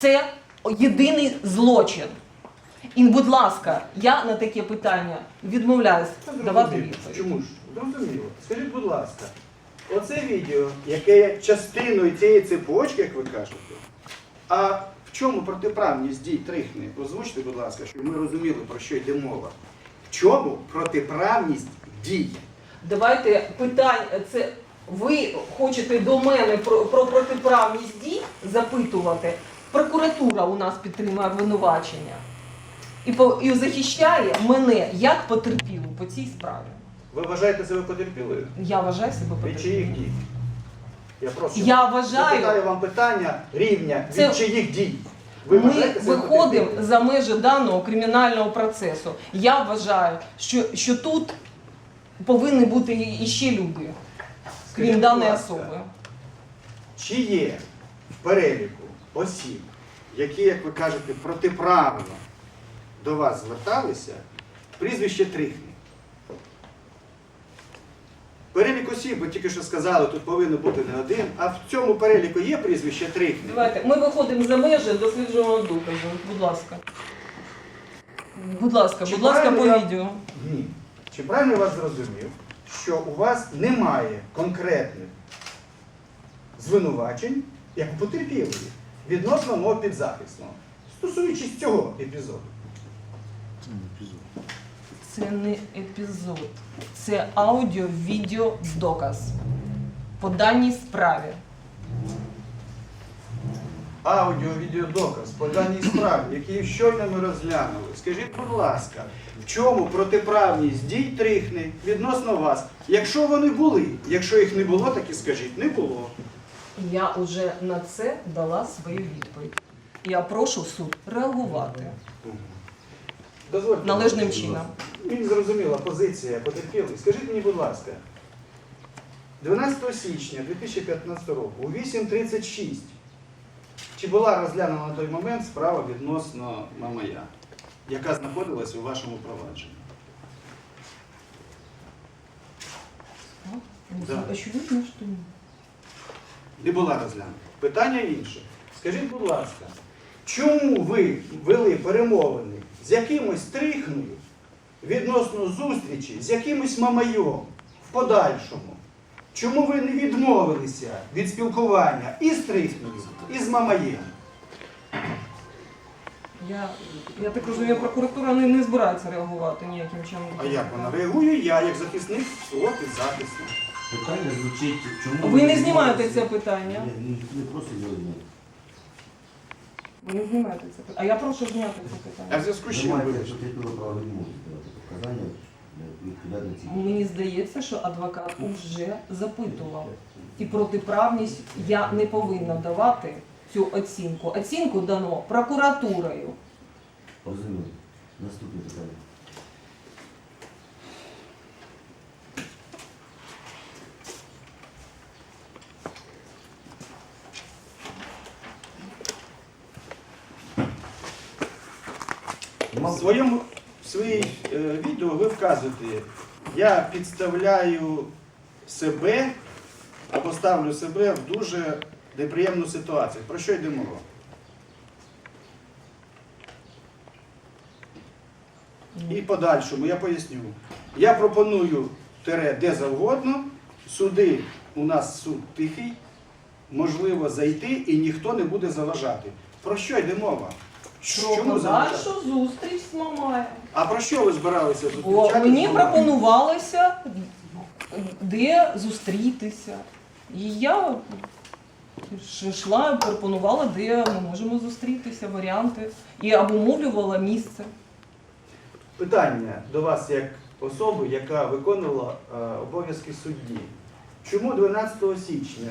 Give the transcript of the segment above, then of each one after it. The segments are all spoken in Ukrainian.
Це єдиний злочин. І, будь ласка, я на таке питання відмовляюсь давати відповідь. Чому ж? Зрозуміло. Скажіть, будь ласка, оце відео, яке є частиною цієї цепочки, як ви кажете, а в чому протиправність дій трихни? Озвучте, будь ласка, щоб ми розуміли, про що йде мова. В чому протиправність дій? Давайте питання. Це ви хочете до мене про, про протиправність дій запитувати. Прокуратура у нас підтримує обвинувачення і, по, і захищає мене як потерпілу по цій справі. Ви вважаєте себе потерпілою? Я вважаю себе Від чиїх потерпілою. дій? Я просто Я вважаю- запитаю вам питання рівня Це- від чиїх дій. Ви Ми вважаєте себе виходимо потерпілою? за межі даного кримінального процесу. Я вважаю, що, що тут повинні бути і- іще люди, крім даної ласка, особи. Чи є в переліку осіб, які, як ви кажете, протиправно до вас зверталися, прізвище Трихни? Перелік осіб, ви тільки що сказали, тут повинно бути не один, а в цьому переліку є прізвище Трихни? Давайте, ми виходимо за межі досліджуваного доказу. Будь ласка. Будь ласка, Чи будь ласка, по правильно я- відео. Ні. Чи правильно я вас зрозумів, що у вас немає конкретних звинувачень, як у потерпілої, відносно мого підзахисного, стосуючись цього епізоду? Це не епізод, це аудіо-відео доказ по даній справі. Аудіо, відеодоказ по даній справі, які щойно ми розглянули. Скажіть, будь ласка, в чому протиправність дій трихни відносно вас? Якщо вони були, якщо їх не було, так і скажіть, не було. Я вже на це дала свою відповідь. Я прошу суд реагувати Дозвольте. належним чином. Мені зрозуміла позиція потерпілих. Скажіть мені, будь ласка, 12 січня 2015 року у 8.36 чи була розглянена на той момент справа відносно Мамая, яка знаходилась у вашому провадженні? Да. Очевидно, що ні. Не була розглянута. Питання інше. Скажіть, будь ласка, чому ви вели перемовини з якимось трихною відносно зустрічі з якимось мамайом в подальшому? Чому ви не відмовилися від спілкування і з трихною, і з мамаєм? Я, я так розумію, прокуратура не, не збирається реагувати ніяким чином. А як вона реагує? Я, як захисник свого підзахисного. Питання звучить, чому Ви не знімаєте це питання. Ні, не, не просто його. Ви не знімаєте це питання. А я прошу зняти це А в питання. зв'язку з Ви чим маєте, ви? потерпіло право відмовити давати показання для відповідати ці. Мені здається, що адвокат вже запитував. І протиправність я не повинна давати цю оцінку. Оцінку дано прокуратурою. Розумію. Наступне питання. В своєму в своїй е, відео ви вказуєте, я підставляю себе або ставлю себе в дуже неприємну ситуацію. Про що йде мова? І подальшому я поясню. Я пропоную тере де завгодно, суди у нас суд тихий, можливо зайти і ніхто не буде заважати. Про що йде мова? Про Чому подальшу зустріч з Мамаєм. А про що ви збиралися Бо зустрічатися? мені пропонувалося, де зустрітися. І я ш- йшла і пропонувала, де ми можемо зустрітися, варіанти. І обумовлювала місце. Питання до вас як особи, яка виконувала е, обов'язки судді. Чому 12 січня,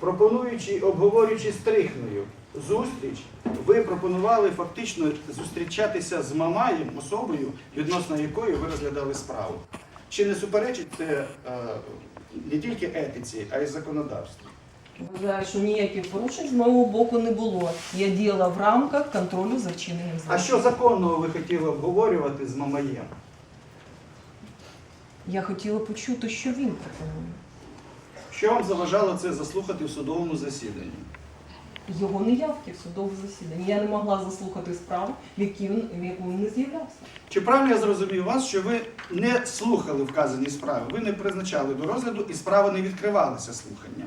пропонуючи, обговорюючи з Трихною зустріч, ви пропонували фактично зустрічатися з Мамаєм, особою, відносно якої ви розглядали справу? Чи не суперечить це е, не тільки етиці, а й законодавству? Вважаю, що ніяких порушень з мого боку не було. Я діяла в рамках контролю за вчиненням А що законного ви хотіли обговорювати з Мамаєм? Я хотіла почути, що він пропонує. Що вам заважало це заслухати в судовому засіданні? Його неявки в судове засідання. Я не могла заслухати справу, в якій він, в яку він не з'являвся. Чи правильно я зрозумів вас, що ви не слухали вказані справи, ви не призначали до розгляду і справа не відкривалася слухання?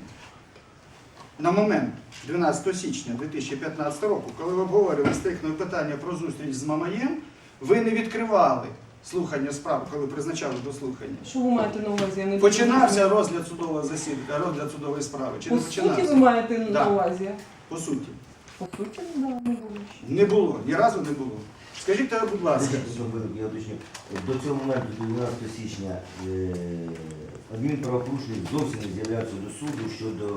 На момент 12 січня 2015 року, коли ви обговорювали стихне питання про зустріч з Мамаєм, ви не відкривали слухання справ, коли призначали до слухання. Що ви маєте на увазі? Я не Починався розгляд судового засідання, розгляд судової справи, чи По не суті, ви починався? маєте Да. на увазі? По суті. По суті, да, не було ще. Не було, ні разу не було. Скажіть, тоді, будь ласка, Я уточню. До цього моменту, до 12 січня, е, адмінправопорушник зовсім не з'являвся до суду щодо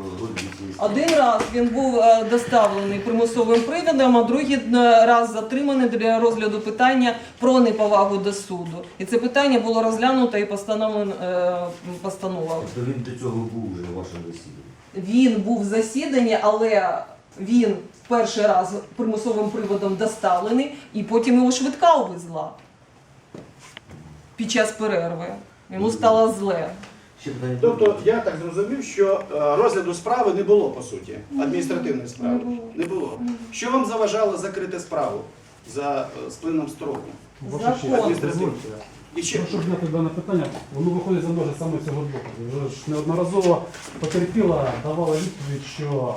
справи. Один раз він був е, доставлений примусовим приводом, а другий е, раз затриманий для розгляду питання про неповагу до суду. І це питання було розглянуто і постановлено е, постанова. Тобто він до цього був вже в вашому засіданні. Він був в засіданні, але він перший раз примусовим приводом доставлений, і потім його швидка увезла під час перерви. Йому стало зле. Ще питання. Тобто я так зрозумів, що е, розгляду справи не було по суті, адміністративної справи. Не було. Не було. Що вам заважало закрити справу за е, сплином строку? Ваша честь, Закон. дозвольте. І ще Прошу зняти дане питання, воно виходить за межі саме цього блоку. Вже ж неодноразово потерпіла давала відповідь, що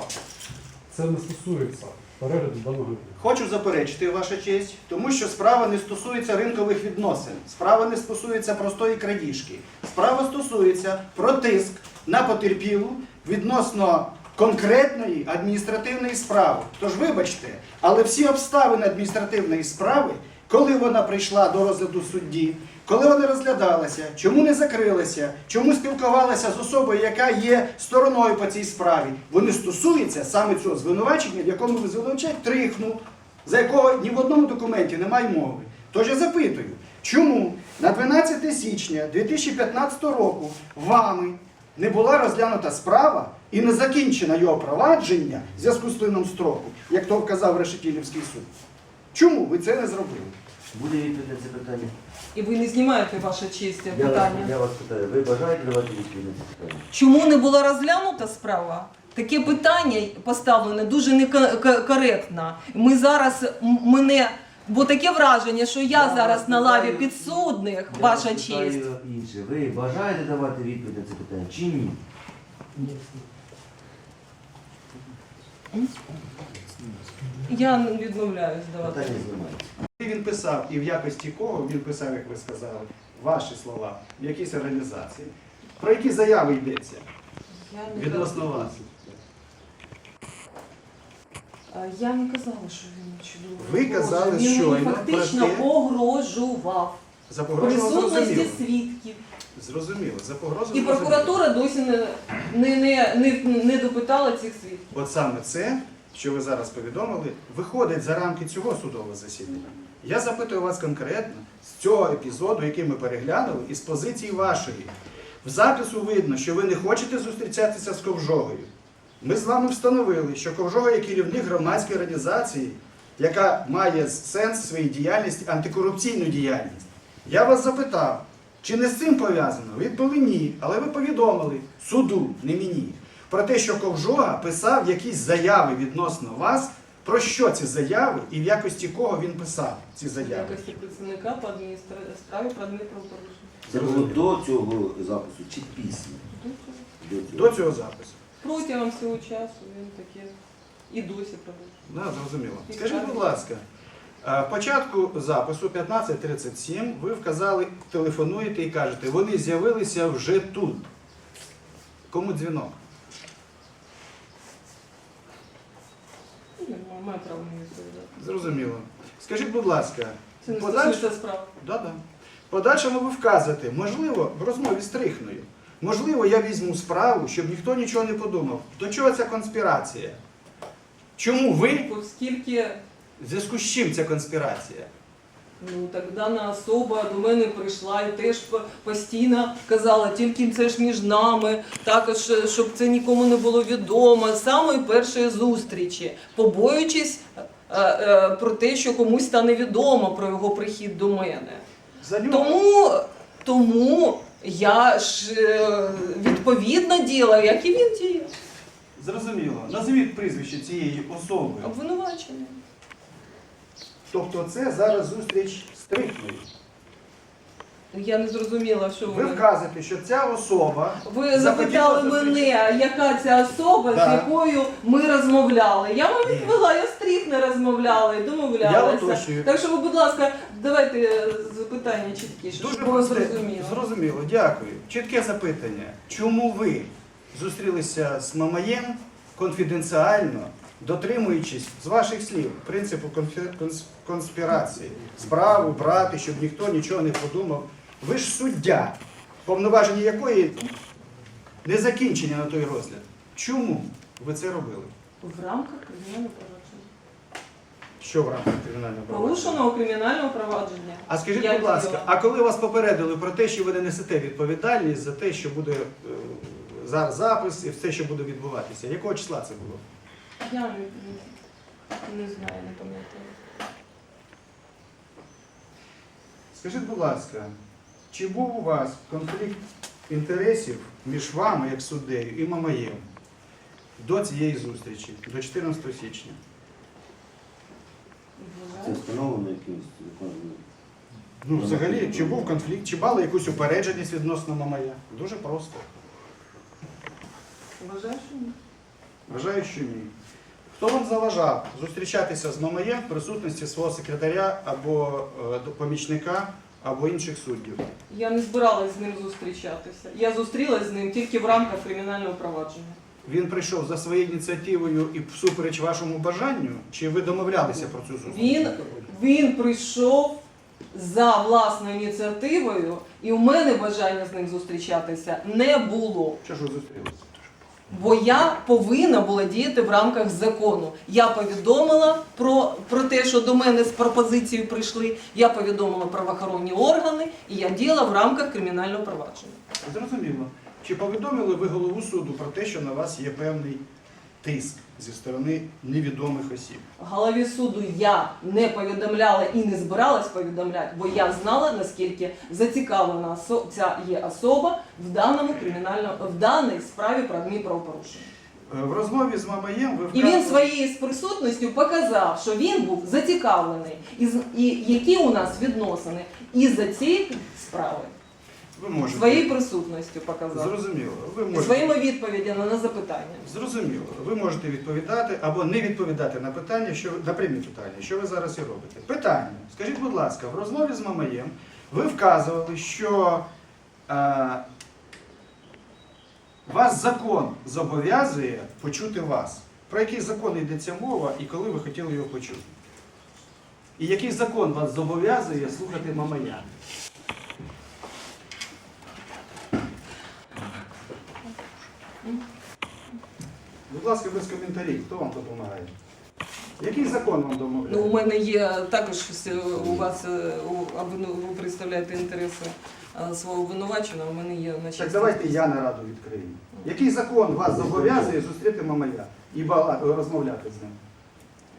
це не стосується перегляду даного хочу заперечити ваша честь, тому що справа не стосується ринкових відносин, справа не стосується простої крадіжки. Справа стосується про тиск на потерпілу відносно конкретної адміністративної справи. Тож вибачте, але всі обставини адміністративної справи, коли вона прийшла до розгляду судді, коли вона розглядалася, чому не закрилася, чому спілкувалася з особою, яка є стороною по цій справі, вони стосуються саме цього звинувачення, в якому ви звинувачаєте трихну, за якого ні в одному документі немає мови. Тож я запитую, чому на 12 січня 2015 року вами не була розглянута справа і не закінчено його провадження в зв'язку з плином строку, як то вказав Решетілівський суд? Чому ви це не зробили? Буде відповідь на це питання? І ви не знімаєте ваша честь Я вас, питання. я вас питаю, ви бажаєте давати відповідь на це питання? Чому не була розглянута справа? Таке питання поставлене дуже некоректно. Ми зараз м- мене. Бо таке враження, що я вас зараз на лаві питаю- підсудних, Я ваша вас питаю честь. Інше. Ви бажаєте давати відповідь на це питання чи ні? Я відмовляюсь давати. Питання знімається. Він писав, і в якості кого він писав, як ви сказали, ваші слова, в якійсь організації. Про які заяви йдеться відносно вас? Я не казала, що він чудово. Ви казали Він мені щойно фактично про те- погрожував. За Присутності свідків. Зрозуміло. За погрозу І прокуратура досі не, не, не, не, не допитала цих свідків. От саме це, що ви зараз повідомили, виходить за рамки цього судового засідання. Я запитую вас конкретно з цього епізоду, який ми переглянули, і з позиції вашої. В запису видно, що ви не хочете зустрічатися з Ковжогою. Ми з вами встановили, що Ковжога є керівник громадської організації, яка має сенс своїй діяльності, антикорупційну діяльність. Я вас запитав, чи не з цим пов'язано? Відповіли ні, але ви повідомили суду, не мені, про те, що Ковжога писав якісь заяви відносно вас. Про що ці заяви і в якості кого він писав ці В заяви? якості працівника по адміністра- справі про адмінправопорушення. Це було до цього запису чи після? До До цього запису. Протягом всього часу він таке і досі продовжує. Да, зрозуміло. Скажіть, будь ласка, е, початку запису 15.37 ви вказали, телефонуєте і кажете, вони з'явилися вже тут. Кому дзвінок? Ну, я маю право не відповідати. Зрозуміло. Скажіть, будь ласка, Це не подальше... стосується справ. да, да. подальшому ви вказуєте, можливо, в розмові з Трихною, можливо, я візьму справу, щоб ніхто нічого не подумав. До чого ця конспірація? Чому ви? Оскільки В зв'язку з чим ця конспірація? Ну, так дана особа до мене прийшла і теж постійно казала, тільки це ж між нами, також щоб це нікому не було відомо. з Самої першої зустрічі, побоюючись е, е, про те, що комусь стане відомо про його прихід до мене. Тому, тому я ж е, відповідно діла, як і він діє. Зрозуміло. Назвіть прізвище цієї особи. Обвинувачення. Тобто це зараз зустріч з Трихною. Я не зрозуміла, що Ви ви. вказуєте, що ця особа Ви запитали мене, яка ця особа, Да. з якою ми розмовляли. Я вам відповіла, я стріх не розмовляла і Я домовлялася. уточнюю. Так що ви, будь ласка, давайте запитання чіткіше, Дуже щоб було просте. зрозуміло. Зрозуміло, дякую. Чітке запитання. Чому ви зустрілися з Мамаєм конфіденціально, дотримуючись з ваших слів принципу конспірації, справу брати, щоб ніхто нічого не подумав? Ви ж суддя, повноваження якої не закінчення на той розгляд. Чому ви це робили? В рамках кримінального провадження. Що в рамках кримінального провадження? Порушеного кримінального провадження. А скажіть, Я будь ласка, а коли вас попередили про те, що ви не несете відповідальність за те, що буде е, зараз запис і все, що буде відбуватися, якого числа це було? Я не, знаю, не пам'ятаю. Скажіть, будь ласка, чи був у вас конфлікт інтересів між вами, як суддею, і Мамаєм до цієї зустрічі, до 14 січня? Це встановлено якимось законом. Ну, взагалі, чи був конфлікт, чи мали якусь упередженість відносно Мамая? Дуже просто. Вважаю, що ні. Вважаю, що ні. Хто вам заважав зустрічатися з Мамаєм в присутності свого секретаря або е, помічника, або інших суддів? Я не збиралась з ним зустрічатися. Я зустрілась з ним тільки в рамках кримінального провадження. Він прийшов за своєю ініціативою і всупереч вашому бажанню, чи ви домовлялися про цю зустріч? Він, він прийшов за власною ініціативою, і у мене бажання з ним зустрічатися не було. Що ж ви зустрілися? Бо я повинна була діяти в рамках закону. Я повідомила про, про те, що до мене з пропозицією прийшли. Я повідомила правоохоронні органи, і я діяла в рамках кримінального провадження. Зрозуміло. Чи повідомили ви голову суду про те, що на вас є певний тиск зі сторони невідомих осіб? Голові суду я не повідомляла і не збиралась повідомляти, бо я знала, наскільки зацікавлена ця є особа в даному кримінальному в даній справі про адмінправопорушення. Е, В розмові з Мамаєм ви І він своєю присутністю показав, що він був зацікавлений, і, і які у нас відносини із-за цієї справи. Ви можете. Своєю присутністю показав. Зрозуміло. Ви можете. Своїми відповідями на запитання. Зрозуміло. Ви можете відповідати або не відповідати на питання, що на прямі питання, що ви зараз і робите. Питання. Скажіть, будь ласка, в розмові з Мамаєм ви вказували, що е, вас закон зобов'язує почути вас. Про який закон йдеться мова і коли ви хотіли його почути? І який закон вас зобов'язує слухати Мамая? Будь ласка, без коментарів, хто вам допомагає? Який закон вам домовляє? Ну, у мене є також е, у вас е, у обвину- ви представляєте інтереси е, свого обвинуваченого. У мене є на Так давайте я нараду відкрию. Який закон вас зобов'язує зустріти Мамая і бала- розмовляти з ним?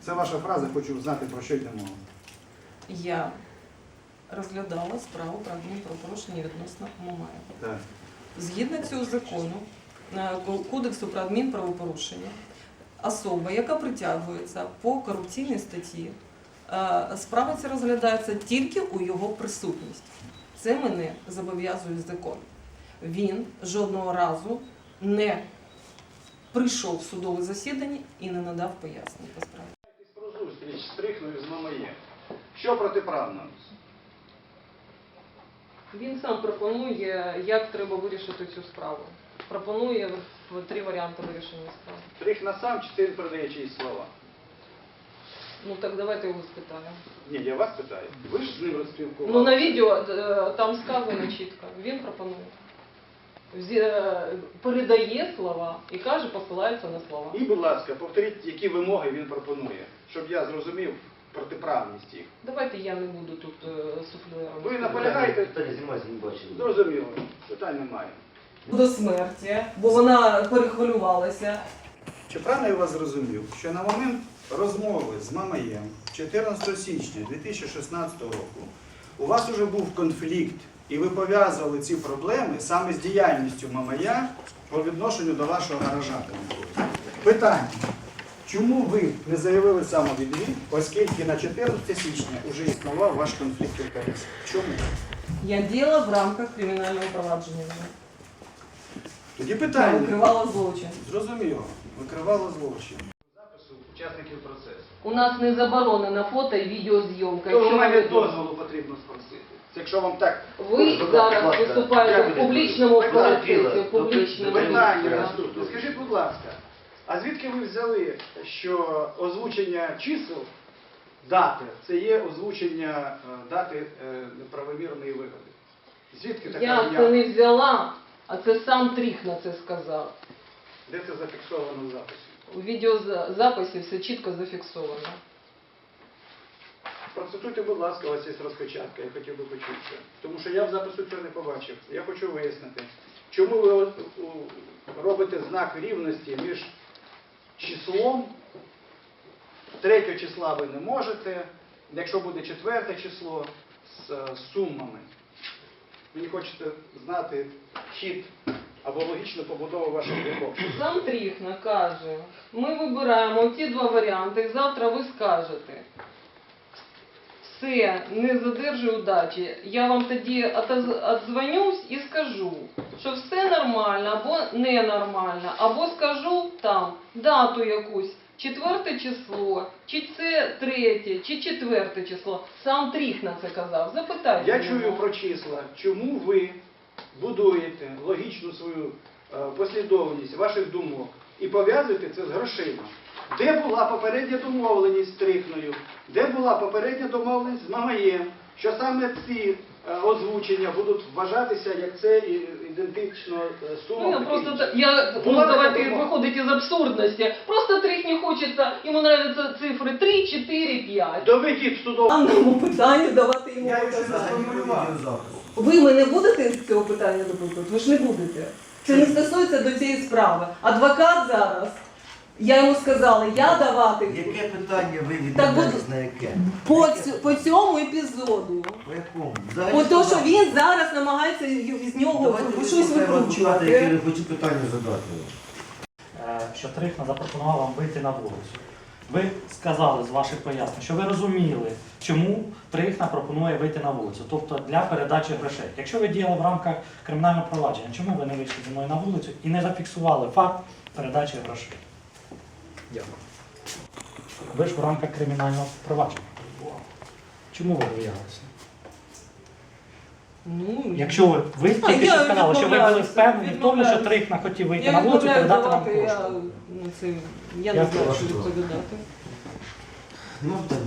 Це ваша фраза, хочу знати, про що йде мова. Я розглядала справу про адмінправопорушення відносно Мамая. Так. Згідно цього закону, Кодексу про адмінправопорушення, особа, яка притягується по корупційній статті, е, справа ця розглядається тільки у його присутності. Це мене зобов'язує закон. Він жодного разу не прийшов в судове засідання і не надав пояснень по справі. Про зустріч з Трихною з Мамаєм. Що протиправно? Він сам пропонує, як треба вирішити цю справу. Пропонує три варіанти вирішення справи. Трихна сам чи ти передає чиїсь слова? Ну так давайте його спитаємо. Ні, я вас питаю. Ви ж з ним розпілкували. Ну на відео е, там сказано чітко. Він пропонує. Зі- е, Передає слова і каже, посилається на слова. І, будь ласка, повторіть, які вимоги він пропонує, щоб я зрозумів протиправність їх. Давайте я не буду тут е, суфлером. Ви наполягаєте? Питання знімається, не бачили. Зрозуміло, питань немає. До смерті, бо вона перехвилювалася. Чи правильно я вас зрозумів, що на момент розмови з Мамаєм 14 січня 2016 року у вас вже був конфлікт, і ви пов'язували ці проблеми саме з діяльністю Мамая по відношенню до вашого гаража? Питання. Чому ви не заявили самовідвід, оскільки на 14 січня вже існував ваш конфлікт інтересів? Чому? Я діяла в рамках кримінального провадження. Тоді питання. викривала злочин. Зрозуміло. Викривало злочин. Запису учасників процесу. У нас не заборонена фото і відеозйомка. То Якщо мене ви- дозволу потрібно спросити. Якщо вам так Ви зараз виступаєте в публічному Так, процесі, в публічному Питання місці. наступне. Скажіть, будь ласка, а звідки ви взяли, що озвучення чисел, дати, це є озвучення е, дати е, неправомірної вигоди? Звідки така Я це не взяла, а це сам Тріхна це сказав. Де це зафіксовано в записі? У відеозаписі все чітко зафіксовано. Процитуйте, будь ласка, у вас є розпечатка, я хотів би почути це. Тому що я в запису цього не побачив. Я хочу вияснити, чому ви робите знак рівності між числом, третього числа ви не можете, якщо буде четверте число з е, сумами. Мені хочете знати хід або логічну побудову ваших думок. Сам Тріхна каже, ми вибираємо ці два варіанти, і завтра ви скажете. Все, не задержуй удачі. Я вам тоді отдзвонюсь і скажу, що все нормально або ненормально, або скажу там дату якусь, четверте число, чи це третє, чи четверте число. Сам Тріхна це казав. Запитайте. Я чую про числа. Чому ви будуєте логічну свою е, послідовність ваших думок і пов'язуєте це з грошима? Де була попередня домовленість з Трихною? Де була попередня домовленість з Мамаєм? Що саме ці озвучення будуть вважатися як це ідентично е, Ну, я таким просто я ну, давайте виходить із абсурдності. Просто Тріхні хочеться, йому нравятся цифри 3, 4, 5. Доведіть в судовому. Даному питанню давати йому Я сформулював. Ви мене будете з цього питання допитувати? Ви ж не будете. Це не стосується до цієї справи. Адвокат зараз, я йому сказала, я давати Яке питання ви Так, відповідаєте будь- на яке? по, Яке? ць- по цьому епізоду. По якому? Взагалі По тому, що він зараз намагається й- з нього Давайте щось вислухаємо адвоката, який викручувати. не хоче питання задати. е, що Трихна запропонував вам вийти на вулицю. Ви сказали з ваших пояснень, що ви розуміли, чому Трихна пропонує вийти на вулицю, тобто для передачі грошей. Якщо ви діяли в рамках кримінального провадження, чому ви не вийшли зі мною на вулицю і не зафіксували факт передачі грошей? Дякую. Ви ж в рамках кримінального провадження. Чому ви боялися? Ну, Якщо ви, ви тільки що сказали, що ви були відмовляюся, впевнені в тому, що відмовляюся. Трихна хотів вийти я на вулицю і передати вам давати, я, кошти. ну, це, я Я не знаю, що відповідати. Ну, так.